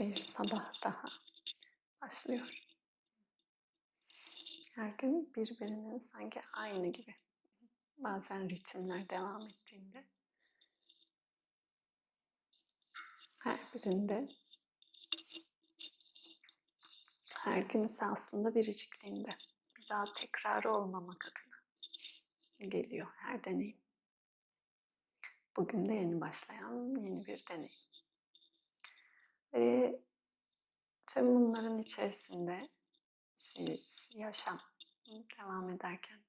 Bir sabah daha başlıyor. Her gün birbirinin sanki aynı gibi. Bazen ritimler devam ettiğinde her birinde her gün ise aslında biricikliğinde bir daha tekrarı olmamak adına geliyor her deneyim. Bugün de yeni başlayan yeni bir deneyim. Ve tüm bunların içerisinde siz yaşam devam ederken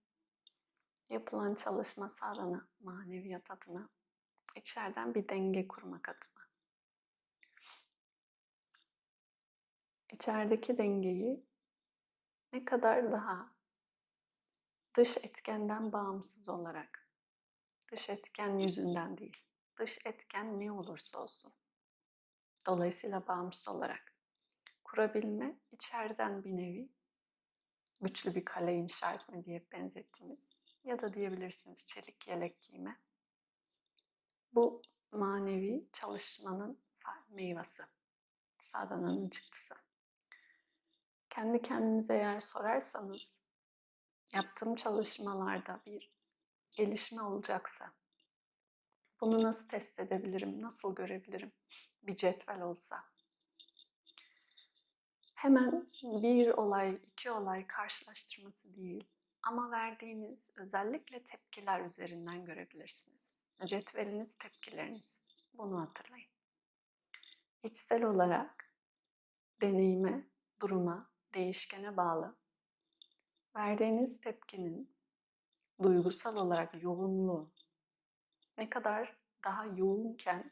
yapılan çalışma adına, maneviyat adına, içeriden bir denge kurmak adına. İçerideki dengeyi ne kadar daha dış etkenden bağımsız olarak, dış etken yüzünden değil, dış etken ne olursa olsun, dolayısıyla bağımsız olarak kurabilme içeriden bir nevi güçlü bir kale inşa etme diye benzettiniz ya da diyebilirsiniz çelik yelek giyme. Bu manevi çalışmanın meyvesi, sadhananın çıktısı. Kendi kendinize eğer sorarsanız yaptığım çalışmalarda bir gelişme olacaksa bunu nasıl test edebilirim, nasıl görebilirim bir cetvel olsa. Hemen bir olay, iki olay karşılaştırması değil ama verdiğiniz özellikle tepkiler üzerinden görebilirsiniz. Cetveliniz tepkileriniz. Bunu hatırlayın. İçsel olarak deneyime, duruma, değişkene bağlı verdiğiniz tepkinin duygusal olarak yoğunluğu ne kadar daha yoğunken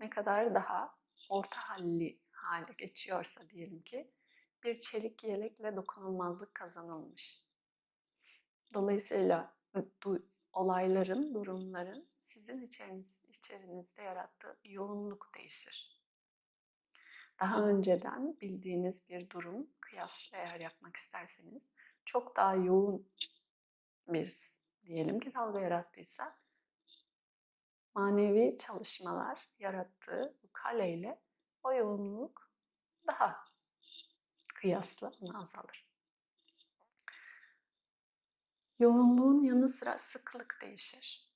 ne kadar daha orta halli hale geçiyorsa diyelim ki bir çelik yelekle dokunulmazlık kazanılmış. Dolayısıyla du- olayların, durumların sizin içeriniz, içerinizde yarattığı yoğunluk değişir. Daha önceden bildiğiniz bir durum kıyas eğer yapmak isterseniz çok daha yoğun bir diyelim ki dalga yarattıysa manevi çalışmalar yarattığı bu kaleyle o yoğunluk daha kıyasla azalır. Yoğunluğun yanı sıra sıklık değişir.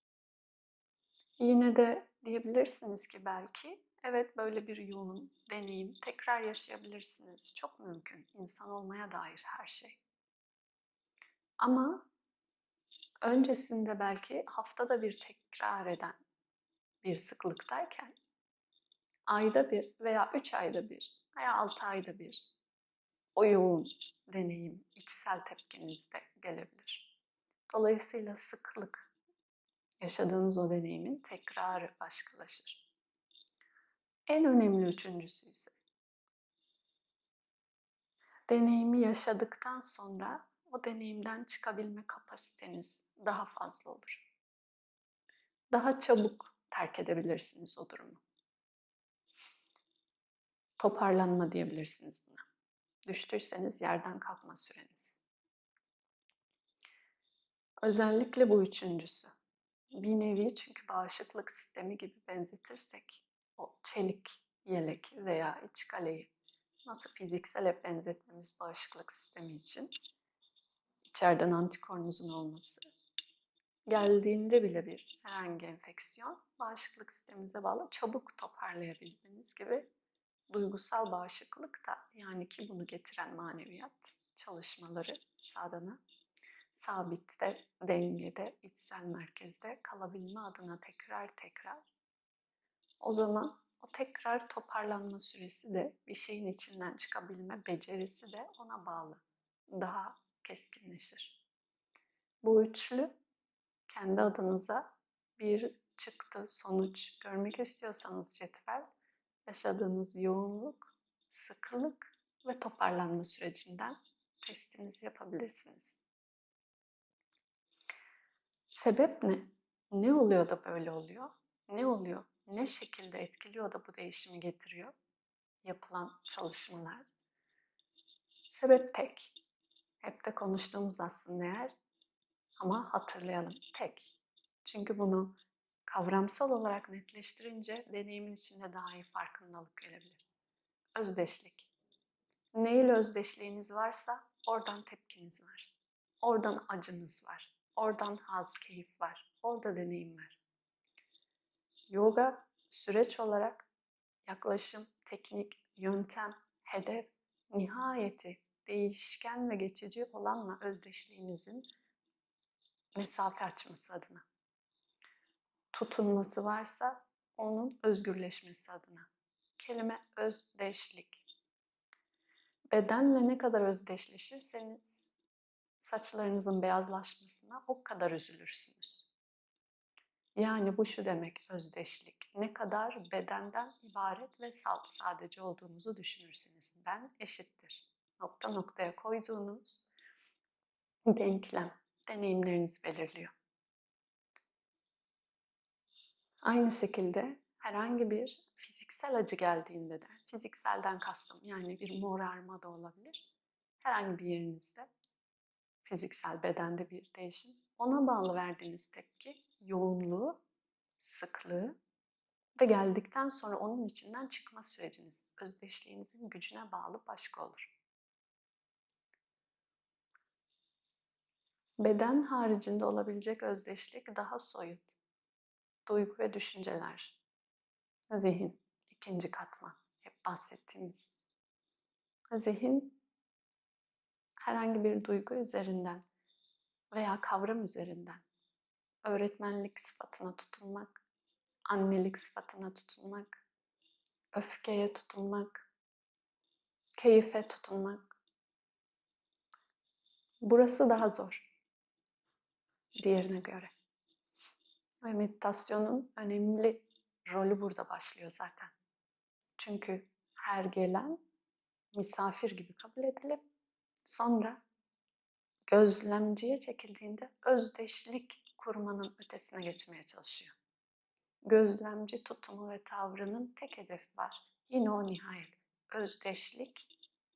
Yine de diyebilirsiniz ki belki evet böyle bir yoğun deneyim tekrar yaşayabilirsiniz. Çok mümkün insan olmaya dair her şey. Ama öncesinde belki haftada bir tekrar eden bir sıklıktayken ayda bir veya üç ayda bir veya altı ayda bir o yoğun deneyim içsel tepkinizde gelebilir. Dolayısıyla sıklık yaşadığınız o deneyimin tekrarı başkalaşır. En önemli üçüncüsü ise deneyimi yaşadıktan sonra o deneyimden çıkabilme kapasiteniz daha fazla olur. Daha çabuk terk edebilirsiniz o durumu. Toparlanma diyebilirsiniz buna. Düştüyseniz yerden kalkma süreniz. Özellikle bu üçüncüsü. Bir nevi çünkü bağışıklık sistemi gibi benzetirsek o çelik yelek veya iç kaleyi nasıl fiziksel hep benzetmemiz bağışıklık sistemi için içeriden antikorunuzun olması geldiğinde bile bir herhangi enfeksiyon bağışıklık sistemimize bağlı çabuk toparlayabilmeniz gibi duygusal bağışıklık da yani ki bunu getiren maneviyat çalışmaları sadana sabitte, dengede, içsel merkezde kalabilme adına tekrar tekrar o zaman o tekrar toparlanma süresi de bir şeyin içinden çıkabilme becerisi de ona bağlı. Daha keskinleşir. Bu üçlü kendi adınıza bir çıktı, sonuç görmek istiyorsanız cetvel, yaşadığınız yoğunluk, sıkılık ve toparlanma sürecinden testinizi yapabilirsiniz. Sebep ne? Ne oluyor da böyle oluyor? Ne oluyor? Ne şekilde etkiliyor da bu değişimi getiriyor? Yapılan çalışmalar. Sebep tek. Hep de konuştuğumuz aslında eğer ama hatırlayalım tek. Çünkü bunu kavramsal olarak netleştirince deneyimin içinde daha iyi farkındalık gelebilir. Özdeşlik. Neyle özdeşliğiniz varsa oradan tepkiniz var. Oradan acınız var. Oradan haz, keyif var. Orada deneyim var. Yoga süreç olarak yaklaşım, teknik, yöntem, hedef, nihayeti değişken ve geçici olanla özdeşliğinizin mesafe açması adına. Tutunması varsa onun özgürleşmesi adına. Kelime özdeşlik. Bedenle ne kadar özdeşleşirseniz saçlarınızın beyazlaşmasına o kadar üzülürsünüz. Yani bu şu demek özdeşlik. Ne kadar bedenden ibaret ve salt sadece olduğunuzu düşünürseniz ben eşittir. Nokta noktaya koyduğunuz denklem deneyimlerinizi belirliyor. Aynı şekilde herhangi bir fiziksel acı geldiğinde de, fizikselden kastım yani bir morarma da olabilir. Herhangi bir yerinizde fiziksel bedende bir değişim. Ona bağlı verdiğiniz tepki, yoğunluğu, sıklığı ve geldikten sonra onun içinden çıkma süreciniz, özdeşliğinizin gücüne bağlı başka olur. Beden haricinde olabilecek özdeşlik daha soyut. Duygu ve düşünceler, zihin, ikinci katman, hep bahsettiğimiz. Zihin herhangi bir duygu üzerinden veya kavram üzerinden öğretmenlik sıfatına tutunmak, annelik sıfatına tutunmak, öfkeye tutunmak, keyfe tutunmak. Burası daha zor diğerine göre. Ve meditasyonun önemli rolü burada başlıyor zaten. Çünkü her gelen misafir gibi kabul edilip sonra gözlemciye çekildiğinde özdeşlik kurmanın ötesine geçmeye çalışıyor. Gözlemci tutumu ve tavrının tek hedefi var. Yine o nihayet. Özdeşlik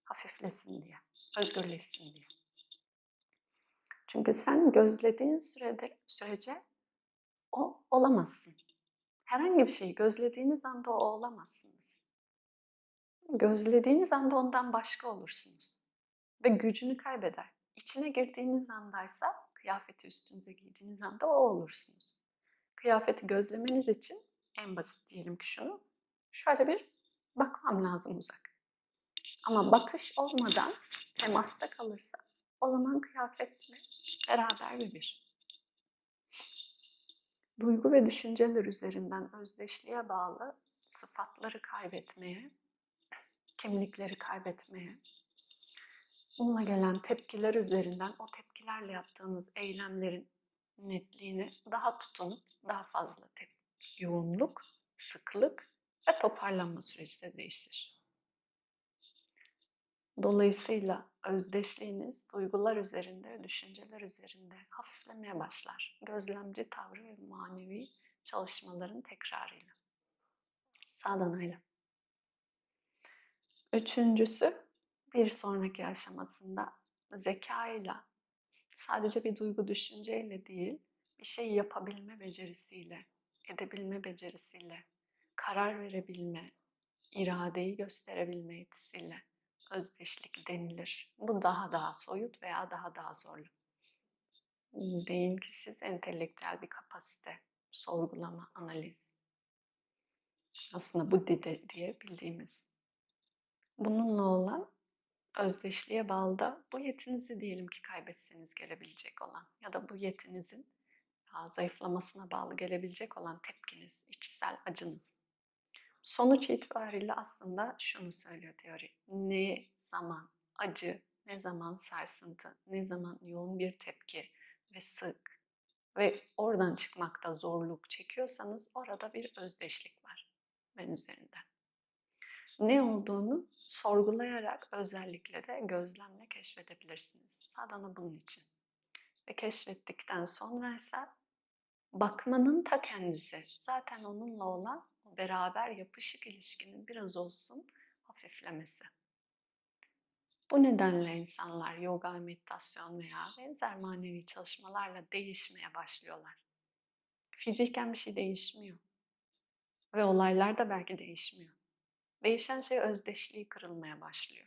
hafiflesin diye, özgürleşsin diye. Çünkü sen gözlediğin sürede, sürece o olamazsın. Herhangi bir şeyi gözlediğiniz anda o olamazsınız. Gözlediğiniz anda ondan başka olursunuz. Ve gücünü kaybeder. İçine girdiğiniz andaysa, kıyafeti üstünüze giydiğiniz anda o olursunuz. Kıyafeti gözlemeniz için en basit diyelim ki şunu, şöyle bir bakmam lazım uzak. Ama bakış olmadan temasta kalırsa o zaman kıyafetle beraber ve bir. Duygu ve düşünceler üzerinden özdeşliğe bağlı sıfatları kaybetmeye, kimlikleri kaybetmeye, bununla gelen tepkiler üzerinden o tepkilerle yaptığınız eylemlerin netliğini daha tutunup daha fazla tepki, yoğunluk, sıklık ve toparlanma süreci de değişir. Dolayısıyla özdeşliğiniz duygular üzerinde, düşünceler üzerinde hafiflemeye başlar. Gözlemci tavrı ve manevi çalışmaların tekrarıyla. Sadanayla. Üçüncüsü bir sonraki aşamasında zekayla, sadece bir duygu düşünceyle değil, bir şey yapabilme becerisiyle, edebilme becerisiyle, karar verebilme, iradeyi gösterebilme yetisiyle özdeşlik denilir. Bu daha daha soyut veya daha daha zorlu. Deyin ki siz entelektüel bir kapasite, sorgulama, analiz. Aslında bu dide diye bildiğimiz. Bununla olan özdeşliğe bağlı bu yetinizi diyelim ki kaybetseniz gelebilecek olan ya da bu yetinizin daha zayıflamasına bağlı gelebilecek olan tepkiniz, içsel acınız. Sonuç itibariyle aslında şunu söylüyor teori. Ne zaman acı, ne zaman sarsıntı, ne zaman yoğun bir tepki ve sık ve oradan çıkmakta zorluk çekiyorsanız orada bir özdeşlik var ben üzerinden. Ne olduğunu sorgulayarak özellikle de gözlemle keşfedebilirsiniz. Sadana bunun için. Ve keşfettikten sonra ise bakmanın ta kendisi zaten onunla olan beraber yapışık ilişkinin biraz olsun hafiflemesi. Bu nedenle insanlar yoga, meditasyon veya benzer manevi çalışmalarla değişmeye başlıyorlar. Fiziken bir şey değişmiyor. Ve olaylar da belki değişmiyor. Değişen şey özdeşliği kırılmaya başlıyor.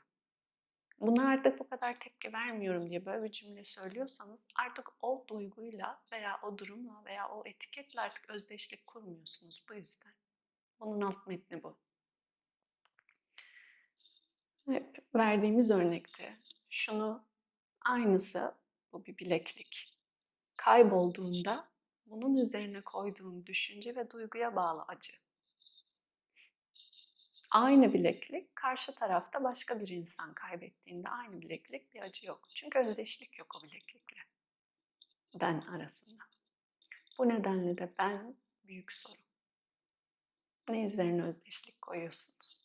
Buna artık bu kadar tepki vermiyorum diye böyle bir cümle söylüyorsanız artık o duyguyla veya o durumla veya o etiketle artık özdeşlik kurmuyorsunuz bu yüzden. Bunun alt metni bu. Hep verdiğimiz örnekte şunu aynısı bu bir bileklik. Kaybolduğunda bunun üzerine koyduğun düşünce ve duyguya bağlı acı. Aynı bileklik karşı tarafta başka bir insan kaybettiğinde aynı bileklik bir acı yok. Çünkü özdeşlik yok o bileklikle. Ben arasında. Bu nedenle de ben büyük soru. Ne üzerine özdeşlik koyuyorsunuz?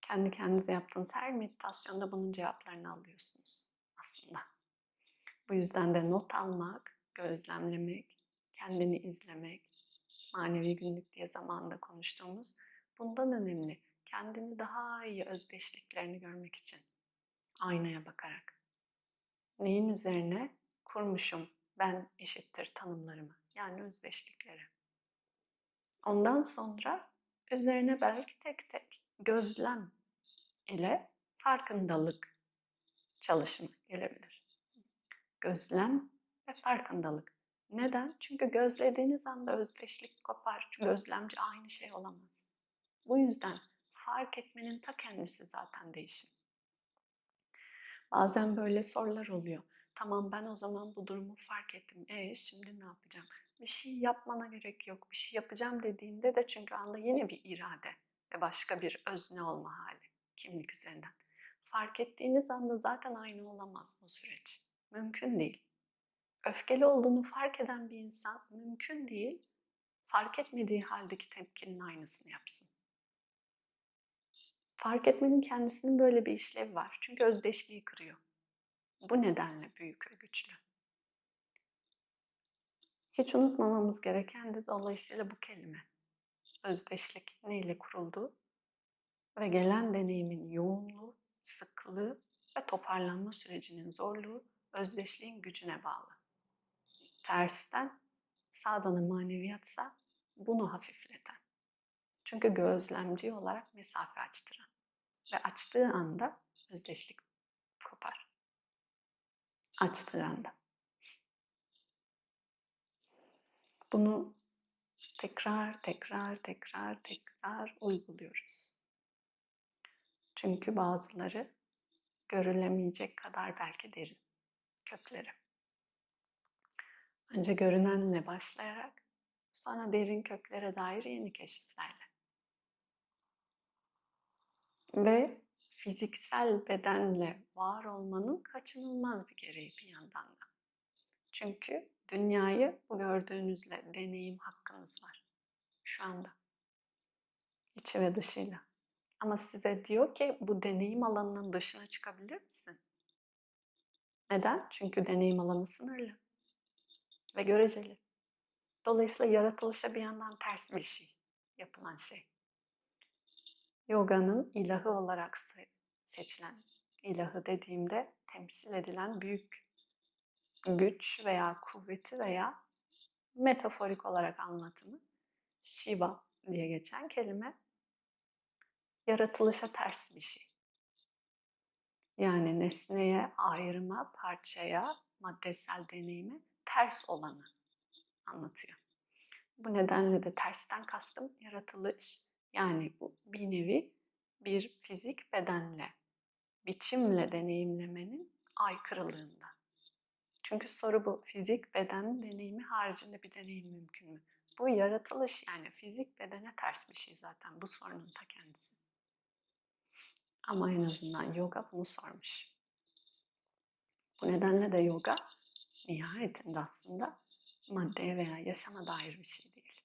Kendi kendinize yaptığınız her meditasyonda bunun cevaplarını alıyorsunuz aslında. Bu yüzden de not almak, gözlemlemek, kendini izlemek, manevi günlük diye zamanında konuştuğumuz bundan önemli. Kendini daha iyi özdeşliklerini görmek için aynaya bakarak. Neyin üzerine kurmuşum ben eşittir tanımlarımı yani özdeşlikleri. Ondan sonra üzerine belki tek tek gözlem ile farkındalık çalışımı gelebilir. Gözlem ve farkındalık. Neden? Çünkü gözlediğiniz anda özdeşlik kopar. Gözlemci aynı şey olamaz. Bu yüzden fark etmenin ta kendisi zaten değişim. Bazen böyle sorular oluyor. Tamam ben o zaman bu durumu fark ettim. E şimdi ne yapacağım? Bir şey yapmana gerek yok. Bir şey yapacağım dediğinde de çünkü anda yine bir irade ve başka bir özne olma hali kimlik üzerinden. Fark ettiğiniz anda zaten aynı olamaz bu süreç. Mümkün değil. Öfkeli olduğunu fark eden bir insan mümkün değil fark etmediği haldeki tepkinin aynısını yapsın. Fark etmenin kendisinin böyle bir işlevi var. Çünkü özdeşliği kırıyor. Bu nedenle büyük ve güçlü. Hiç unutmamamız gereken de dolayısıyla bu kelime. Özdeşlik neyle kuruldu ve gelen deneyimin yoğunluğu, sıklığı ve toparlanma sürecinin zorluğu özdeşliğin gücüne bağlı. Tersten sağdanı maneviyatsa bunu hafifleten. Çünkü gözlemci olarak mesafe açtıran ve açtığı anda özdeşlik kopar. Açtığı anda. Bunu tekrar tekrar tekrar tekrar uyguluyoruz. Çünkü bazıları görülemeyecek kadar belki derin kökleri. Önce görünenle başlayarak sonra derin köklere dair yeni keşiflerle. Ve fiziksel bedenle var olmanın kaçınılmaz bir gereği bir yandan da. Çünkü dünyayı bu gördüğünüzle deneyim hakkınız var şu anda. İçi ve dışıyla. Ama size diyor ki bu deneyim alanının dışına çıkabilir misin? Neden? Çünkü deneyim alanı sınırlı ve göreceli. Dolayısıyla yaratılışa bir yandan ters bir şey yapılan şey. Yoga'nın ilahı olarak seçilen, ilahı dediğimde temsil edilen büyük güç veya kuvveti veya metaforik olarak anlatımı Shiva diye geçen kelime yaratılışa ters bir şey. Yani nesneye, ayrıma, parçaya, maddesel deneyime ters olanı anlatıyor. Bu nedenle de tersten kastım yaratılış. Yani bu bir nevi bir fizik bedenle, biçimle deneyimlemenin aykırılığında. Çünkü soru bu. Fizik beden deneyimi haricinde bir deneyim mümkün mü? Bu yaratılış yani fizik bedene ters bir şey zaten. Bu sorunun ta kendisi. Ama en azından yoga bunu sormuş. Bu nedenle de yoga nihayetinde aslında maddeye veya yaşama dair bir şey değil.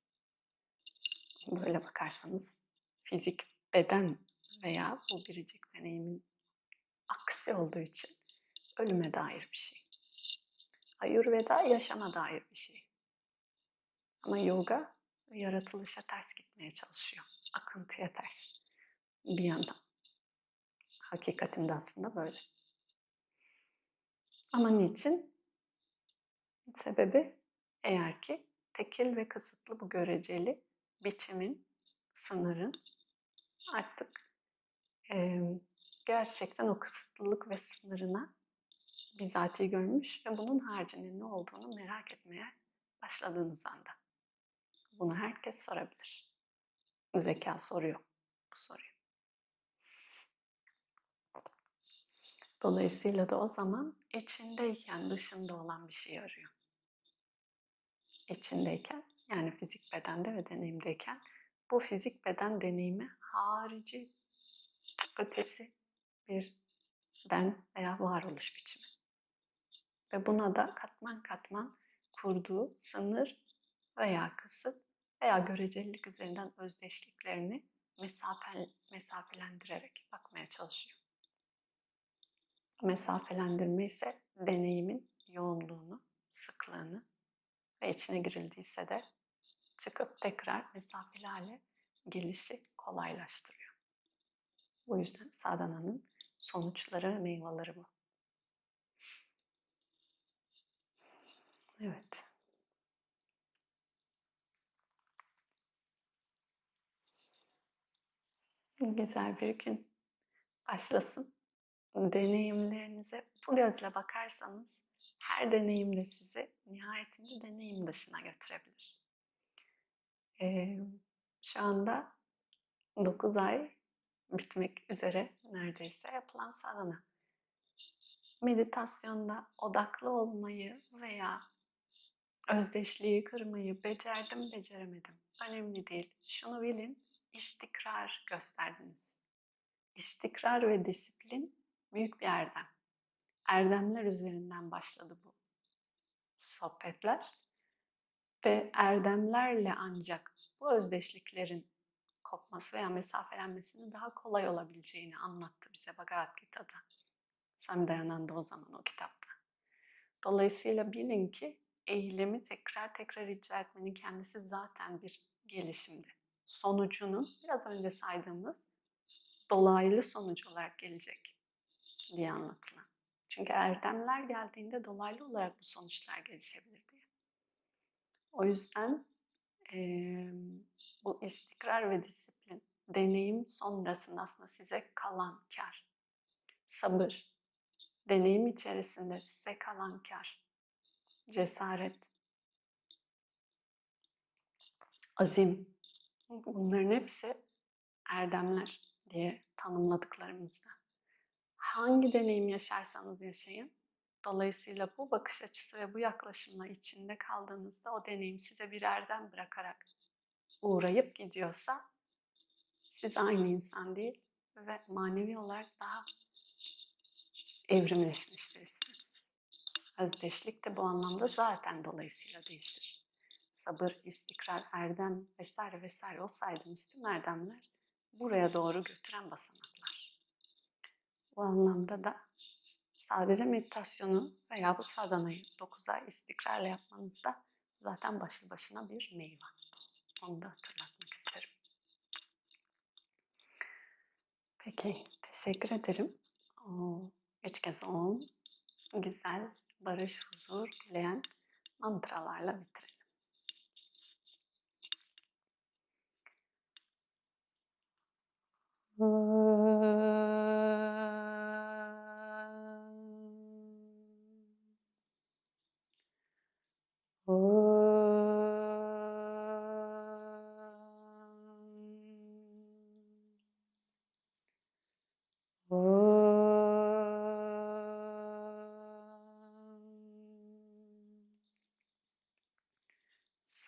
Böyle bakarsanız fizik beden veya bu biricik deneyimin aksi olduğu için ölüme dair bir şey. Ayurveda yaşama dair bir şey. Ama yoga yaratılışa ters gitmeye çalışıyor. Akıntıya ters. Bir yandan. Hakikatinde aslında böyle. Ama niçin? Sebebi eğer ki tekil ve kısıtlı bu göreceli biçimin, sınırın artık gerçekten o kısıtlılık ve sınırına bizatihi görmüş ve bunun haricinde ne olduğunu merak etmeye başladığınız anda. Bunu herkes sorabilir. Zeka soruyor bu soruyu. Dolayısıyla da o zaman içindeyken dışında olan bir şey arıyor. İçindeyken yani fizik bedende ve deneyimdeyken bu fizik beden deneyimi harici, ötesi bir ben veya varoluş biçimi. Ve buna da katman katman kurduğu sınır veya kısıt veya görecelilik üzerinden özdeşliklerini mesafe, mesafelendirerek bakmaya çalışıyor. Mesafelendirme ise deneyimin yoğunluğunu, sıklığını ve içine girildiyse de çıkıp tekrar mesafeli hale gelişi kolaylaştırıyor. Bu yüzden sadhananın sonuçları, meyveleri bu. Evet. Güzel bir gün başlasın. Deneyimlerinize bu gözle bakarsanız her deneyim de sizi nihayetinde deneyim dışına götürebilir. Ee, şu anda 9 ay bitmek üzere neredeyse yapılan sadhana. Meditasyonda odaklı olmayı veya özdeşliği kırmayı becerdim, beceremedim. Önemli değil. Şunu bilin, istikrar gösterdiniz. İstikrar ve disiplin büyük bir erdem. Erdemler üzerinden başladı bu sohbetler. Ve erdemlerle ancak bu özdeşliklerin kopması veya mesafelenmesinin daha kolay olabileceğini anlattı bize Bhagavad Gita'da. Sami Dayananda o zaman o kitapta. Dolayısıyla bilin ki eylemi tekrar tekrar icra etmenin kendisi zaten bir gelişimdi. Sonucunun biraz önce saydığımız dolaylı sonuç olarak gelecek diye anlatılan. Çünkü erdemler geldiğinde dolaylı olarak bu sonuçlar gelişebilir diye. O yüzden e, bu istikrar ve disiplin, deneyim sonrasında aslında size kalan kar. Sabır, deneyim içerisinde size kalan kar cesaret, azim. Bunların hepsi erdemler diye tanımladıklarımızda. Hangi deneyim yaşarsanız yaşayın, dolayısıyla bu bakış açısı ve bu yaklaşımla içinde kaldığınızda o deneyim size bir erdem bırakarak uğrayıp gidiyorsa siz aynı insan değil ve manevi olarak daha evrimleşmiş birisiniz. Özdeşlik de bu anlamda zaten dolayısıyla değişir. Sabır, istikrar, erdem vesaire vesaire o saydığımız tüm erdemler buraya doğru götüren basamaklar. Bu anlamda da sadece meditasyonu veya bu sadhanayı 9 ay istikrarla yapmanızda zaten başlı başına bir meyve. Onu da hatırlatmak isterim. Peki, teşekkür ederim. Üç kez on. Güzel barış, huzur dileyen mantralarla bitirelim.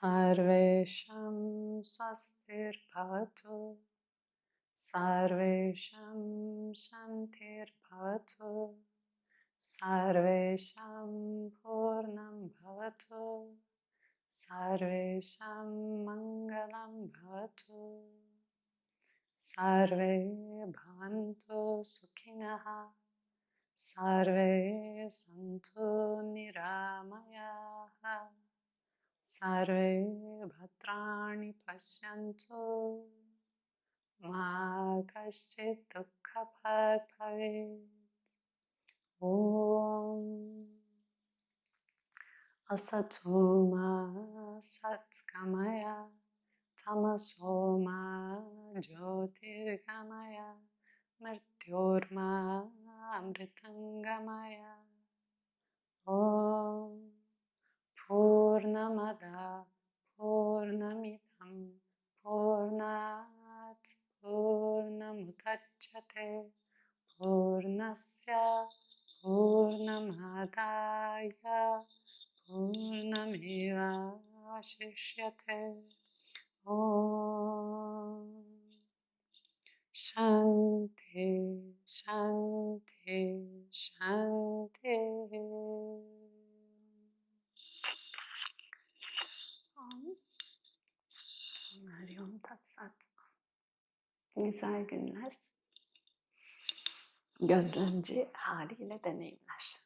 सर्वेषां स्वस्तिर्भवतु। सर्वेषां शान्तिर्भवतु। सर्वेषां पूर्णं भवतु। सर्वेषां मङ्गलं भवतु। सर्वे भवन्तु सुखिनः। सर्वे सन्तु निरामयाः। सर्वे भद्राणि पश्यन्तु। मा कश्चित् दुःखभाग् भवेत् ॐ असतो मा सत्कमय तमसो मा ज्योतिर्गमय, मृत्योर्मा अमृतङ्गमया। ॐ पूर्णमदा पूर्णमिदं पूर्णात् पूर्णमुदच्यते पूर्णस्य पूर्णमादाय पूर्णमेवावशिष्यते ॐ शान्ति शान्ति शान्तिः Om. Güzel günler. Gözlemci haliyle deneyimler.